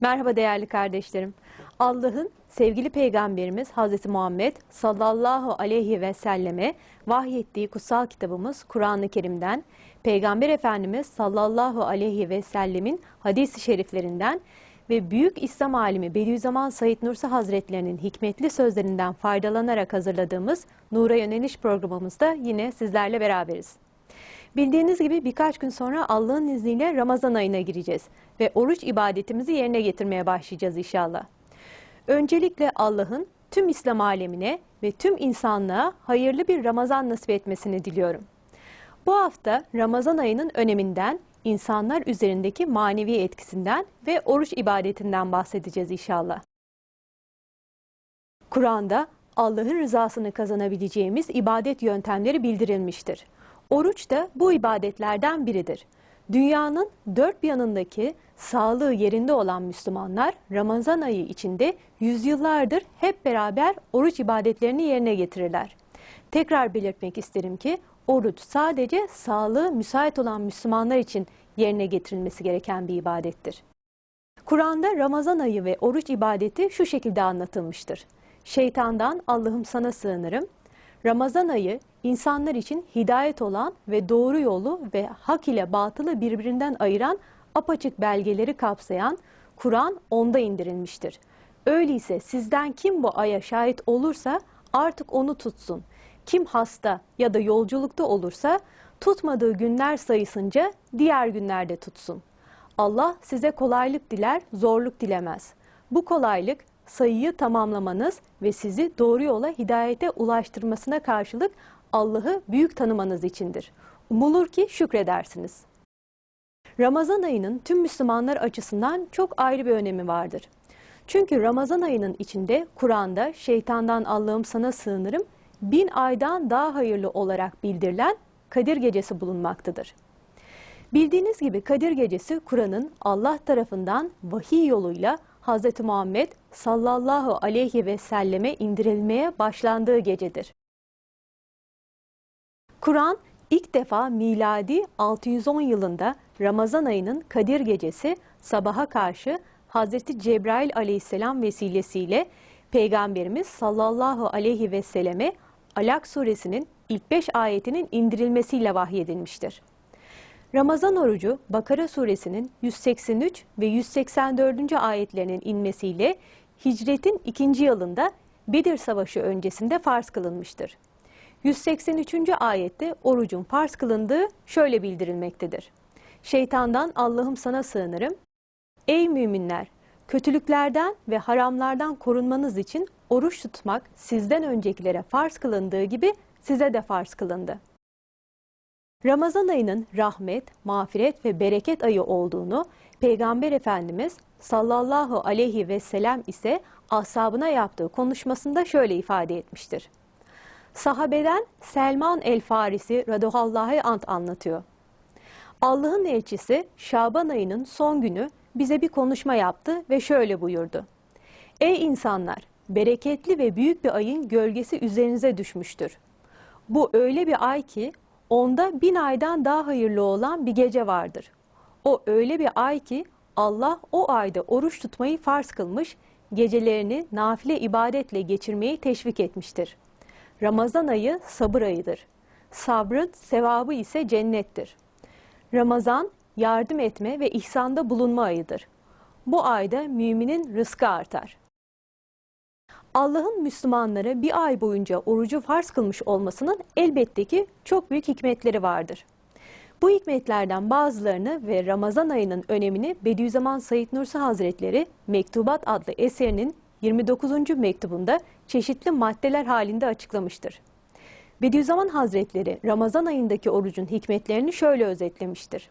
Merhaba değerli kardeşlerim. Allah'ın sevgili peygamberimiz Hazreti Muhammed sallallahu aleyhi ve selleme vahyettiği kutsal kitabımız Kur'an-ı Kerim'den, Peygamber Efendimiz sallallahu aleyhi ve sellemin hadis-i şeriflerinden ve büyük İslam alimi Bediüzzaman Said Nursi Hazretlerinin hikmetli sözlerinden faydalanarak hazırladığımız Nur'a Yöneliş programımızda yine sizlerle beraberiz. Bildiğiniz gibi birkaç gün sonra Allah'ın izniyle Ramazan ayına gireceğiz ve oruç ibadetimizi yerine getirmeye başlayacağız inşallah. Öncelikle Allah'ın tüm İslam alemine ve tüm insanlığa hayırlı bir Ramazan nasip etmesini diliyorum. Bu hafta Ramazan ayının öneminden, insanlar üzerindeki manevi etkisinden ve oruç ibadetinden bahsedeceğiz inşallah. Kur'an'da Allah'ın rızasını kazanabileceğimiz ibadet yöntemleri bildirilmiştir. Oruç da bu ibadetlerden biridir. Dünyanın dört yanındaki sağlığı yerinde olan Müslümanlar Ramazan ayı içinde yüzyıllardır hep beraber oruç ibadetlerini yerine getirirler. Tekrar belirtmek isterim ki oruç sadece sağlığı müsait olan Müslümanlar için yerine getirilmesi gereken bir ibadettir. Kur'an'da Ramazan ayı ve oruç ibadeti şu şekilde anlatılmıştır. Şeytandan Allah'ım sana sığınırım. Ramazan ayı insanlar için hidayet olan ve doğru yolu ve hak ile batılı birbirinden ayıran apaçık belgeleri kapsayan Kur'an onda indirilmiştir. Öyleyse sizden kim bu aya şahit olursa artık onu tutsun. Kim hasta ya da yolculukta olursa tutmadığı günler sayısınca diğer günlerde tutsun. Allah size kolaylık diler, zorluk dilemez. Bu kolaylık sayıyı tamamlamanız ve sizi doğru yola hidayete ulaştırmasına karşılık Allah'ı büyük tanımanız içindir. Umulur ki şükredersiniz. Ramazan ayının tüm Müslümanlar açısından çok ayrı bir önemi vardır. Çünkü Ramazan ayının içinde Kur'an'da şeytandan Allah'ım sana sığınırım bin aydan daha hayırlı olarak bildirilen Kadir Gecesi bulunmaktadır. Bildiğiniz gibi Kadir Gecesi Kur'an'ın Allah tarafından vahiy yoluyla Hz. Muhammed sallallahu aleyhi ve selleme indirilmeye başlandığı gecedir. Kur'an ilk defa miladi 610 yılında Ramazan ayının Kadir Gecesi sabaha karşı Hz. Cebrail aleyhisselam vesilesiyle Peygamberimiz sallallahu aleyhi ve selleme Alak suresinin ilk 5 ayetinin indirilmesiyle vahyedilmiştir. Ramazan orucu Bakara suresinin 183 ve 184. ayetlerinin inmesiyle hicretin ikinci yılında Bedir Savaşı öncesinde farz kılınmıştır. 183. ayette orucun farz kılındığı şöyle bildirilmektedir. Şeytandan Allah'ım sana sığınırım. Ey müminler! Kötülüklerden ve haramlardan korunmanız için oruç tutmak sizden öncekilere farz kılındığı gibi size de farz kılındı. Ramazan ayının rahmet, mağfiret ve bereket ayı olduğunu Peygamber Efendimiz sallallahu aleyhi ve sellem ise ashabına yaptığı konuşmasında şöyle ifade etmiştir. Sahabeden Selman el Farisi radıyallahu ant anlatıyor. Allah'ın elçisi Şaban ayının son günü bize bir konuşma yaptı ve şöyle buyurdu. Ey insanlar! Bereketli ve büyük bir ayın gölgesi üzerinize düşmüştür. Bu öyle bir ay ki onda bin aydan daha hayırlı olan bir gece vardır. O öyle bir ay ki Allah o ayda oruç tutmayı farz kılmış, gecelerini nafile ibadetle geçirmeyi teşvik etmiştir. Ramazan ayı sabır ayıdır. Sabrın sevabı ise cennettir. Ramazan yardım etme ve ihsanda bulunma ayıdır. Bu ayda müminin rızkı artar. Allah'ın Müslümanlara bir ay boyunca orucu farz kılmış olmasının elbette ki çok büyük hikmetleri vardır. Bu hikmetlerden bazılarını ve Ramazan ayının önemini Bediüzzaman Said Nursi Hazretleri Mektubat adlı eserinin 29. mektubunda çeşitli maddeler halinde açıklamıştır. Bediüzzaman Hazretleri Ramazan ayındaki orucun hikmetlerini şöyle özetlemiştir.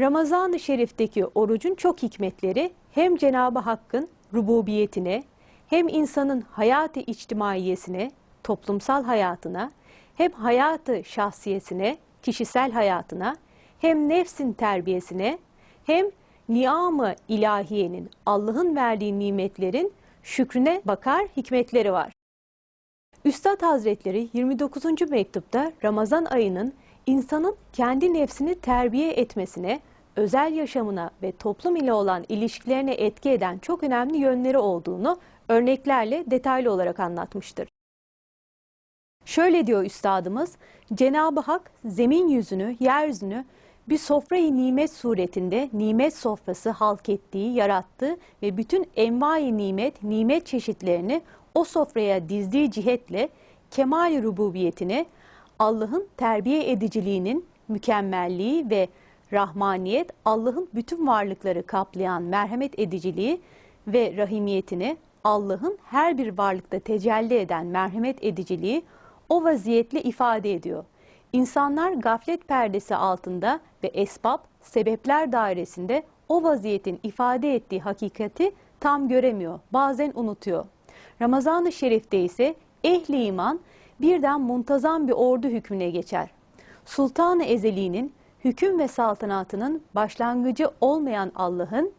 Ramazan-ı Şerif'teki orucun çok hikmetleri hem Cenab-ı Hakk'ın rububiyetine hem insanın hayatı içtimaiyesine, toplumsal hayatına, hem hayatı şahsiyesine, kişisel hayatına, hem nefsin terbiyesine, hem niyamı ilahiyenin, Allah'ın verdiği nimetlerin şükrüne bakar hikmetleri var. Üstad Hazretleri 29. mektupta Ramazan ayının insanın kendi nefsini terbiye etmesine, özel yaşamına ve toplum ile olan ilişkilerine etki eden çok önemli yönleri olduğunu örneklerle detaylı olarak anlatmıştır. Şöyle diyor üstadımız, Cenab-ı Hak zemin yüzünü, yeryüzünü bir sofrayı nimet suretinde nimet sofrası halk ettiği, yarattığı ve bütün envai nimet, nimet çeşitlerini o sofraya dizdiği cihetle kemal rububiyetini, Allah'ın terbiye ediciliğinin mükemmelliği ve rahmaniyet, Allah'ın bütün varlıkları kaplayan merhamet ediciliği ve rahimiyetini, Allah'ın her bir varlıkta tecelli eden merhamet ediciliği o vaziyetle ifade ediyor. İnsanlar gaflet perdesi altında ve esbab, sebepler dairesinde o vaziyetin ifade ettiği hakikati tam göremiyor, bazen unutuyor. Ramazan-ı Şerif'te ise ehli iman birden muntazam bir ordu hükmüne geçer. Sultan-ı Ezeli'nin hüküm ve saltanatının başlangıcı olmayan Allah'ın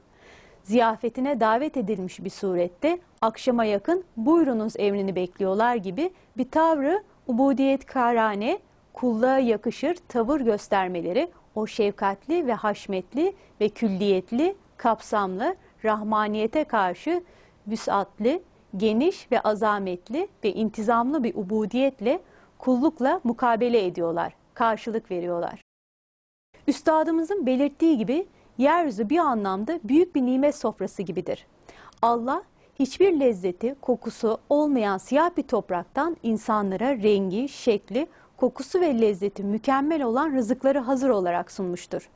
ziyafetine davet edilmiş bir surette akşama yakın buyurunuz emrini bekliyorlar gibi bir tavrı ubudiyet karane, kulluğa yakışır tavır göstermeleri o şefkatli ve haşmetli ve külliyetli, kapsamlı, rahmaniyete karşı vüsatli, geniş ve azametli ve intizamlı bir ubudiyetle kullukla mukabele ediyorlar, karşılık veriyorlar. Üstadımızın belirttiği gibi yeryüzü bir anlamda büyük bir nimet sofrası gibidir. Allah hiçbir lezzeti, kokusu olmayan siyah bir topraktan insanlara rengi, şekli, kokusu ve lezzeti mükemmel olan rızıkları hazır olarak sunmuştur.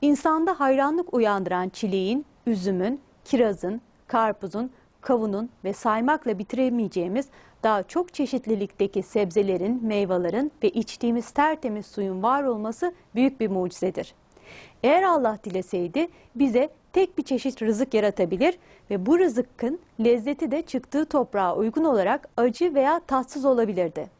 İnsanda hayranlık uyandıran çileğin, üzümün, kirazın, karpuzun, kavunun ve saymakla bitiremeyeceğimiz daha çok çeşitlilikteki sebzelerin, meyvelerin ve içtiğimiz tertemiz suyun var olması büyük bir mucizedir. Eğer Allah dileseydi bize tek bir çeşit rızık yaratabilir ve bu rızıkın lezzeti de çıktığı toprağa uygun olarak acı veya tatsız olabilirdi.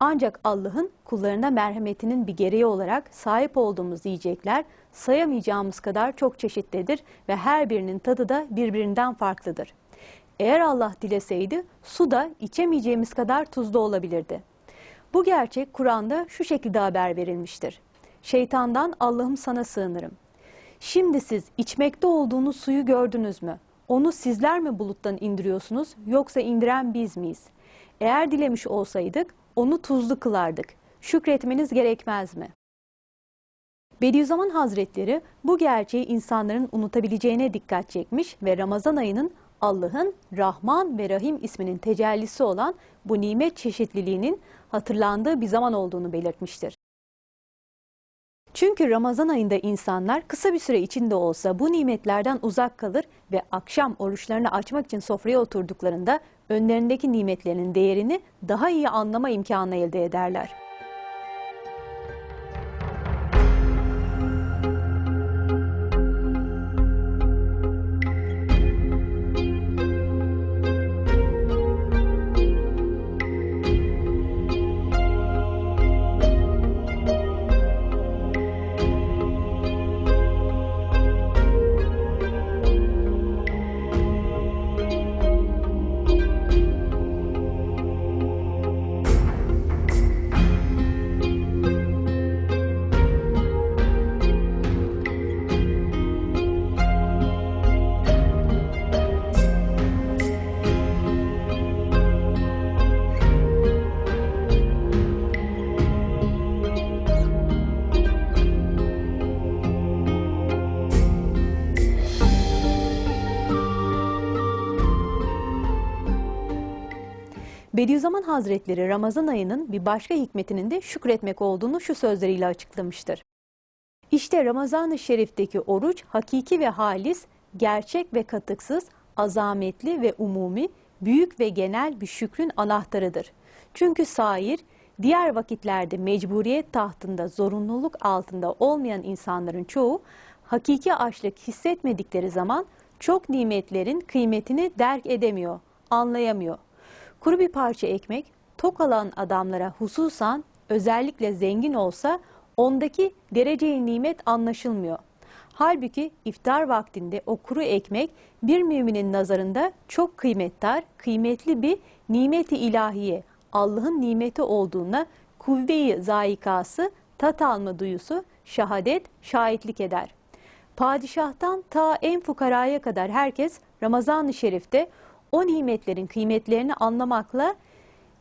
Ancak Allah'ın kullarına merhametinin bir gereği olarak sahip olduğumuz yiyecekler sayamayacağımız kadar çok çeşitlidir ve her birinin tadı da birbirinden farklıdır. Eğer Allah dileseydi su da içemeyeceğimiz kadar tuzlu olabilirdi. Bu gerçek Kur'an'da şu şekilde haber verilmiştir. Şeytandan Allah'ım sana sığınırım. Şimdi siz içmekte olduğunuz suyu gördünüz mü? Onu sizler mi buluttan indiriyorsunuz yoksa indiren biz miyiz? Eğer dilemiş olsaydık onu tuzlu kılardık. Şükretmeniz gerekmez mi? Bediüzzaman Hazretleri bu gerçeği insanların unutabileceğine dikkat çekmiş ve Ramazan ayının Allah'ın Rahman ve Rahim isminin tecellisi olan bu nimet çeşitliliğinin hatırlandığı bir zaman olduğunu belirtmiştir. Çünkü Ramazan ayında insanlar kısa bir süre içinde olsa bu nimetlerden uzak kalır ve akşam oruçlarını açmak için sofraya oturduklarında önlerindeki nimetlerin değerini daha iyi anlama imkanı elde ederler. Bediüzzaman Hazretleri Ramazan ayının bir başka hikmetinin de şükretmek olduğunu şu sözleriyle açıklamıştır. İşte Ramazan-ı Şerif'teki oruç hakiki ve halis, gerçek ve katıksız, azametli ve umumi, büyük ve genel bir şükrün anahtarıdır. Çünkü sair, diğer vakitlerde mecburiyet tahtında zorunluluk altında olmayan insanların çoğu, hakiki açlık hissetmedikleri zaman çok nimetlerin kıymetini derk edemiyor, anlayamıyor. Kuru bir parça ekmek tok alan adamlara hususan özellikle zengin olsa ondaki dereceyi nimet anlaşılmıyor. Halbuki iftar vaktinde o kuru ekmek bir müminin nazarında çok kıymetdar, kıymetli bir nimeti ilahiye, Allah'ın nimeti olduğuna kuvve-i zayikası, tat alma duyusu, şahadet, şahitlik eder. Padişahtan ta en fukaraya kadar herkes Ramazan-ı Şerif'te o nimetlerin kıymetlerini anlamakla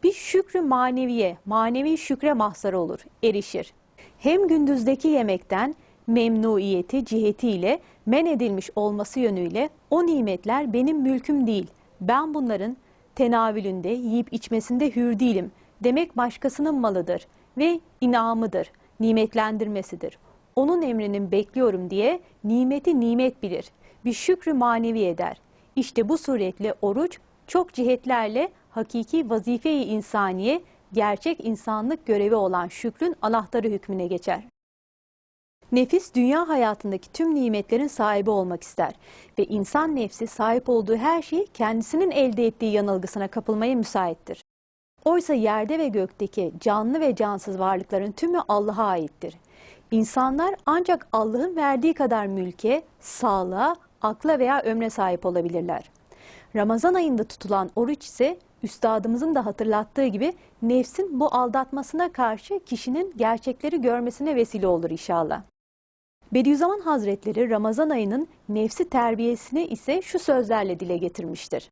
bir şükrü maneviye, manevi şükre mahzar olur, erişir. Hem gündüzdeki yemekten memnuiyeti cihetiyle men edilmiş olması yönüyle o nimetler benim mülküm değil. Ben bunların tenavülünde, yiyip içmesinde hür değilim demek başkasının malıdır ve inamıdır, nimetlendirmesidir. Onun emrinin bekliyorum diye nimeti nimet bilir, bir şükrü manevi eder. İşte bu suretle oruç çok cihetlerle hakiki vazife-i insaniye, gerçek insanlık görevi olan şükrün anahtarı hükmüne geçer. Nefis dünya hayatındaki tüm nimetlerin sahibi olmak ister ve insan nefsi sahip olduğu her şeyi kendisinin elde ettiği yanılgısına kapılmaya müsaittir. Oysa yerde ve gökteki canlı ve cansız varlıkların tümü Allah'a aittir. İnsanlar ancak Allah'ın verdiği kadar mülke, sağlığa, akla veya ömre sahip olabilirler. Ramazan ayında tutulan oruç ise üstadımızın da hatırlattığı gibi nefsin bu aldatmasına karşı kişinin gerçekleri görmesine vesile olur inşallah. Bediüzzaman Hazretleri Ramazan ayının nefsi terbiyesini ise şu sözlerle dile getirmiştir.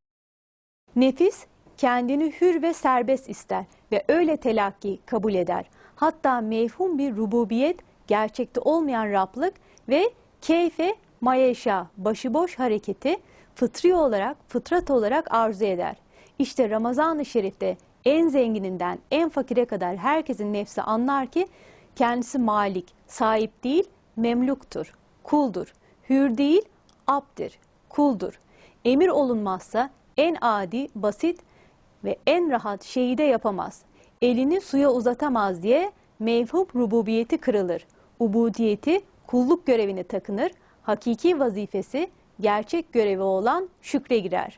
Nefis kendini hür ve serbest ister ve öyle telakki kabul eder. Hatta mevhum bir rububiyet, gerçekte olmayan Rablık ve keyfe mayeşa, başıboş hareketi fıtri olarak, fıtrat olarak arzu eder. İşte Ramazan-ı Şerif'te en zengininden en fakire kadar herkesin nefsi anlar ki kendisi malik, sahip değil, memluktur, kuldur. Hür değil, abdir, kuldur. Emir olunmazsa en adi, basit ve en rahat şeyi de yapamaz. Elini suya uzatamaz diye mevhum rububiyeti kırılır. Ubudiyeti kulluk görevini takınır. Hakiki vazifesi gerçek görevi olan şükre girer.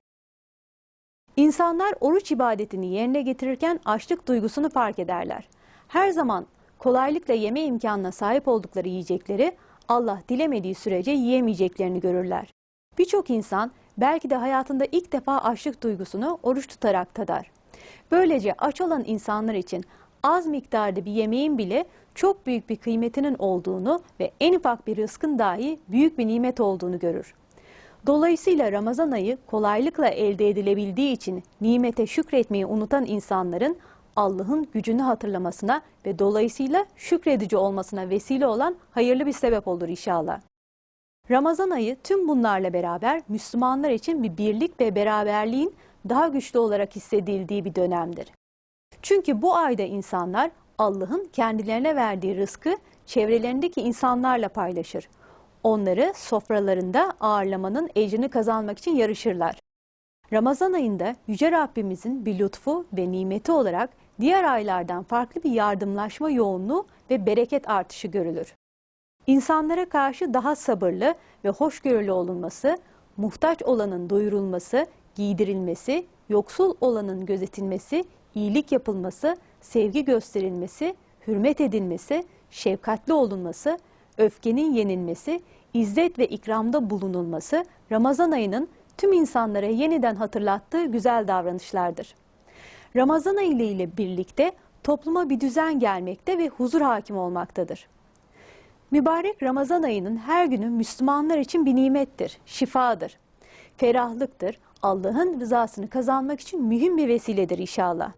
İnsanlar oruç ibadetini yerine getirirken açlık duygusunu fark ederler. Her zaman kolaylıkla yeme imkanına sahip oldukları yiyecekleri Allah dilemediği sürece yiyemeyeceklerini görürler. Birçok insan belki de hayatında ilk defa açlık duygusunu oruç tutarak tadar. Böylece aç olan insanlar için az miktarda bir yemeğin bile çok büyük bir kıymetinin olduğunu ve en ufak bir rızkın dahi büyük bir nimet olduğunu görür. Dolayısıyla Ramazan ayı kolaylıkla elde edilebildiği için nimete şükretmeyi unutan insanların Allah'ın gücünü hatırlamasına ve dolayısıyla şükredici olmasına vesile olan hayırlı bir sebep olur inşallah. Ramazan ayı tüm bunlarla beraber Müslümanlar için bir birlik ve beraberliğin daha güçlü olarak hissedildiği bir dönemdir. Çünkü bu ayda insanlar Allah'ın kendilerine verdiği rızkı çevrelerindeki insanlarla paylaşır. Onları sofralarında ağırlamanın ecrini kazanmak için yarışırlar. Ramazan ayında Yüce Rabbimizin bir lütfu ve nimeti olarak diğer aylardan farklı bir yardımlaşma yoğunluğu ve bereket artışı görülür. İnsanlara karşı daha sabırlı ve hoşgörülü olunması, muhtaç olanın doyurulması, giydirilmesi, yoksul olanın gözetilmesi, iyilik yapılması, sevgi gösterilmesi, hürmet edilmesi, şefkatli olunması, öfkenin yenilmesi, izzet ve ikramda bulunulması Ramazan ayının tüm insanlara yeniden hatırlattığı güzel davranışlardır. Ramazan ayı ile birlikte topluma bir düzen gelmekte ve huzur hakim olmaktadır. Mübarek Ramazan ayının her günü Müslümanlar için bir nimettir, şifadır, ferahlıktır, Allah'ın rızasını kazanmak için mühim bir vesiledir inşallah.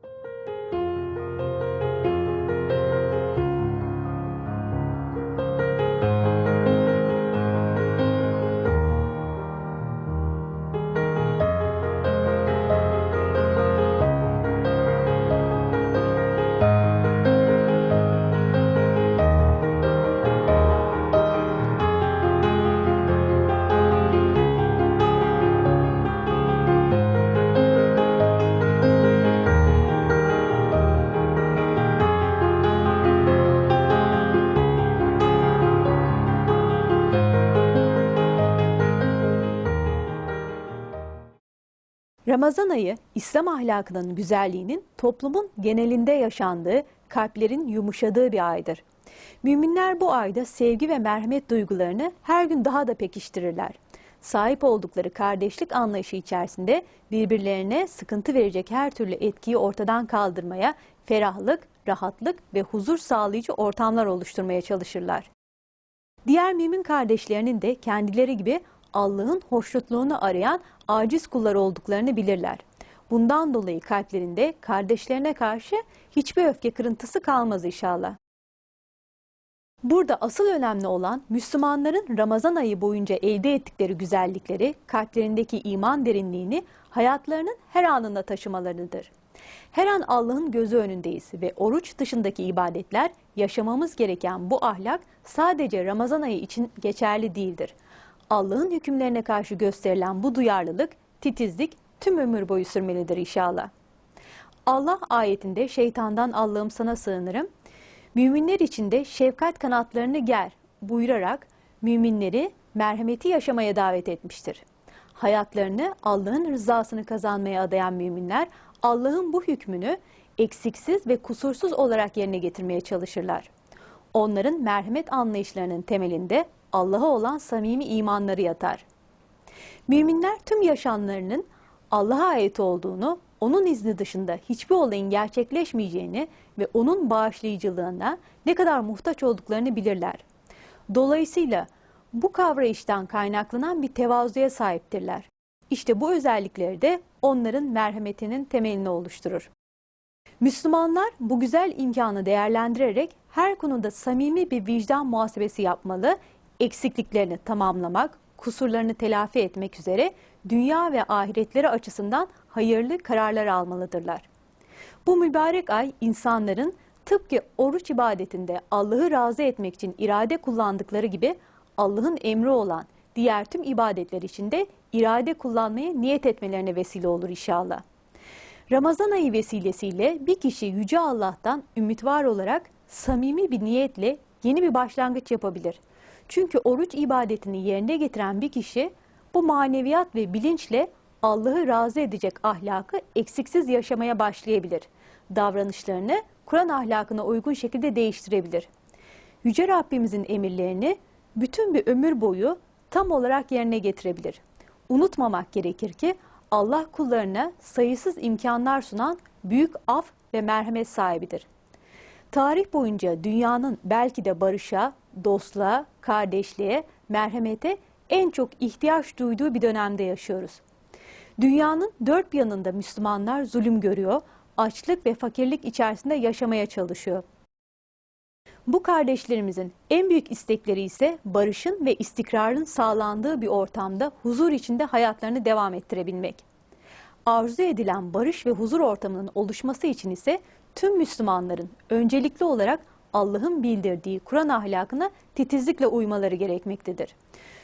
Ramazan ayı İslam ahlakının güzelliğinin toplumun genelinde yaşandığı, kalplerin yumuşadığı bir aydır. Müminler bu ayda sevgi ve merhamet duygularını her gün daha da pekiştirirler. Sahip oldukları kardeşlik anlayışı içerisinde birbirlerine sıkıntı verecek her türlü etkiyi ortadan kaldırmaya, ferahlık, rahatlık ve huzur sağlayıcı ortamlar oluşturmaya çalışırlar. Diğer mümin kardeşlerinin de kendileri gibi Allah'ın hoşnutluğunu arayan aciz kullar olduklarını bilirler. Bundan dolayı kalplerinde kardeşlerine karşı hiçbir öfke kırıntısı kalmaz inşallah. Burada asıl önemli olan Müslümanların Ramazan ayı boyunca elde ettikleri güzellikleri, kalplerindeki iman derinliğini hayatlarının her anında taşımalarıdır. Her an Allah'ın gözü önündeyiz ve oruç dışındaki ibadetler yaşamamız gereken bu ahlak sadece Ramazan ayı için geçerli değildir. Allah'ın hükümlerine karşı gösterilen bu duyarlılık, titizlik tüm ömür boyu sürmelidir inşallah. Allah ayetinde şeytandan Allah'ım sana sığınırım. Müminler içinde şefkat kanatlarını ger buyurarak müminleri merhameti yaşamaya davet etmiştir. Hayatlarını Allah'ın rızasını kazanmaya adayan müminler Allah'ın bu hükmünü eksiksiz ve kusursuz olarak yerine getirmeye çalışırlar. Onların merhamet anlayışlarının temelinde Allah'a olan samimi imanları yatar. Müminler tüm yaşamlarının Allah'a ait olduğunu, onun izni dışında hiçbir olayın gerçekleşmeyeceğini ve onun bağışlayıcılığına ne kadar muhtaç olduklarını bilirler. Dolayısıyla bu kavrayıştan kaynaklanan bir tevazuya sahiptirler. İşte bu özellikleri de onların merhametinin temelini oluşturur. Müslümanlar bu güzel imkanı değerlendirerek her konuda samimi bir vicdan muhasebesi yapmalı, eksikliklerini tamamlamak, kusurlarını telafi etmek üzere dünya ve ahiretleri açısından hayırlı kararlar almalıdırlar. Bu mübarek ay insanların tıpkı oruç ibadetinde Allah'ı razı etmek için irade kullandıkları gibi Allah'ın emri olan diğer tüm ibadetler için de irade kullanmaya niyet etmelerine vesile olur inşallah. Ramazan ayı vesilesiyle bir kişi Yüce Allah'tan ümit var olarak samimi bir niyetle yeni bir başlangıç yapabilir. Çünkü oruç ibadetini yerine getiren bir kişi bu maneviyat ve bilinçle Allah'ı razı edecek ahlakı eksiksiz yaşamaya başlayabilir. Davranışlarını Kur'an ahlakına uygun şekilde değiştirebilir. Yüce Rabbimizin emirlerini bütün bir ömür boyu tam olarak yerine getirebilir. Unutmamak gerekir ki Allah kullarına sayısız imkanlar sunan büyük af ve merhamet sahibidir. Tarih boyunca dünyanın belki de barışa, dostluğa, kardeşliğe, merhamete en çok ihtiyaç duyduğu bir dönemde yaşıyoruz. Dünyanın dört yanında Müslümanlar zulüm görüyor, açlık ve fakirlik içerisinde yaşamaya çalışıyor. Bu kardeşlerimizin en büyük istekleri ise barışın ve istikrarın sağlandığı bir ortamda huzur içinde hayatlarını devam ettirebilmek. Arzu edilen barış ve huzur ortamının oluşması için ise tüm Müslümanların öncelikli olarak Allah'ın bildirdiği Kur'an ahlakına titizlikle uymaları gerekmektedir.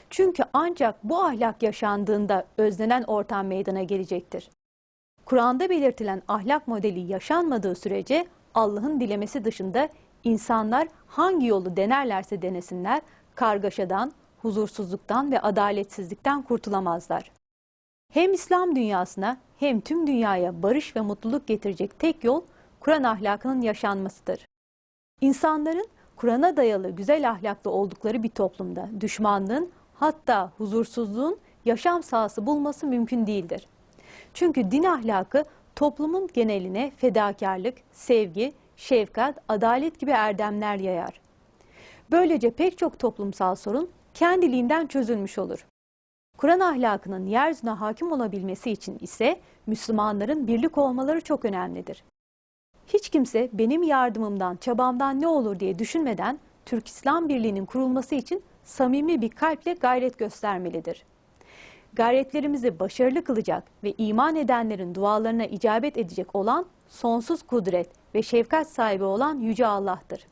Çünkü ancak bu ahlak yaşandığında özlenen ortam meydana gelecektir. Kur'an'da belirtilen ahlak modeli yaşanmadığı sürece Allah'ın dilemesi dışında insanlar hangi yolu denerlerse denesinler kargaşadan, huzursuzluktan ve adaletsizlikten kurtulamazlar. Hem İslam dünyasına hem tüm dünyaya barış ve mutluluk getirecek tek yol Kur'an ahlakının yaşanmasıdır. İnsanların Kur'an'a dayalı güzel ahlaklı oldukları bir toplumda düşmanlığın hatta huzursuzluğun yaşam sahası bulması mümkün değildir. Çünkü din ahlakı toplumun geneline fedakarlık, sevgi, şefkat, adalet gibi erdemler yayar. Böylece pek çok toplumsal sorun kendiliğinden çözülmüş olur. Kur'an ahlakının yeryüzüne hakim olabilmesi için ise Müslümanların birlik olmaları çok önemlidir. Hiç kimse benim yardımımdan, çabamdan ne olur diye düşünmeden Türk İslam Birliği'nin kurulması için samimi bir kalple gayret göstermelidir. Gayretlerimizi başarılı kılacak ve iman edenlerin dualarına icabet edecek olan sonsuz kudret ve şefkat sahibi olan Yüce Allah'tır.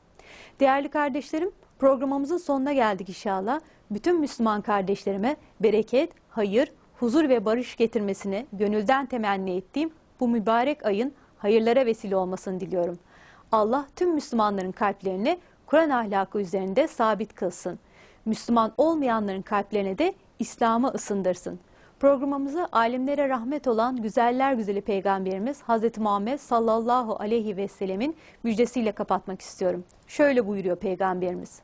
Değerli kardeşlerim, programımızın sonuna geldik inşallah. Bütün Müslüman kardeşlerime bereket, hayır, huzur ve barış getirmesini gönülden temenni ettiğim bu mübarek ayın hayırlara vesile olmasını diliyorum. Allah tüm Müslümanların kalplerini Kur'an ahlakı üzerinde sabit kılsın. Müslüman olmayanların kalplerine de İslam'ı ısındırsın. Programımızı alimlere rahmet olan güzeller güzeli peygamberimiz Hz. Muhammed sallallahu aleyhi ve sellemin müjdesiyle kapatmak istiyorum. Şöyle buyuruyor peygamberimiz.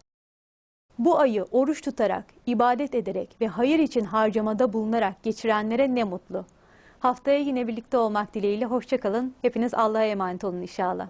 Bu ayı oruç tutarak, ibadet ederek ve hayır için harcamada bulunarak geçirenlere ne mutlu. Haftaya yine birlikte olmak dileğiyle hoşçakalın. Hepiniz Allah'a emanet olun inşallah.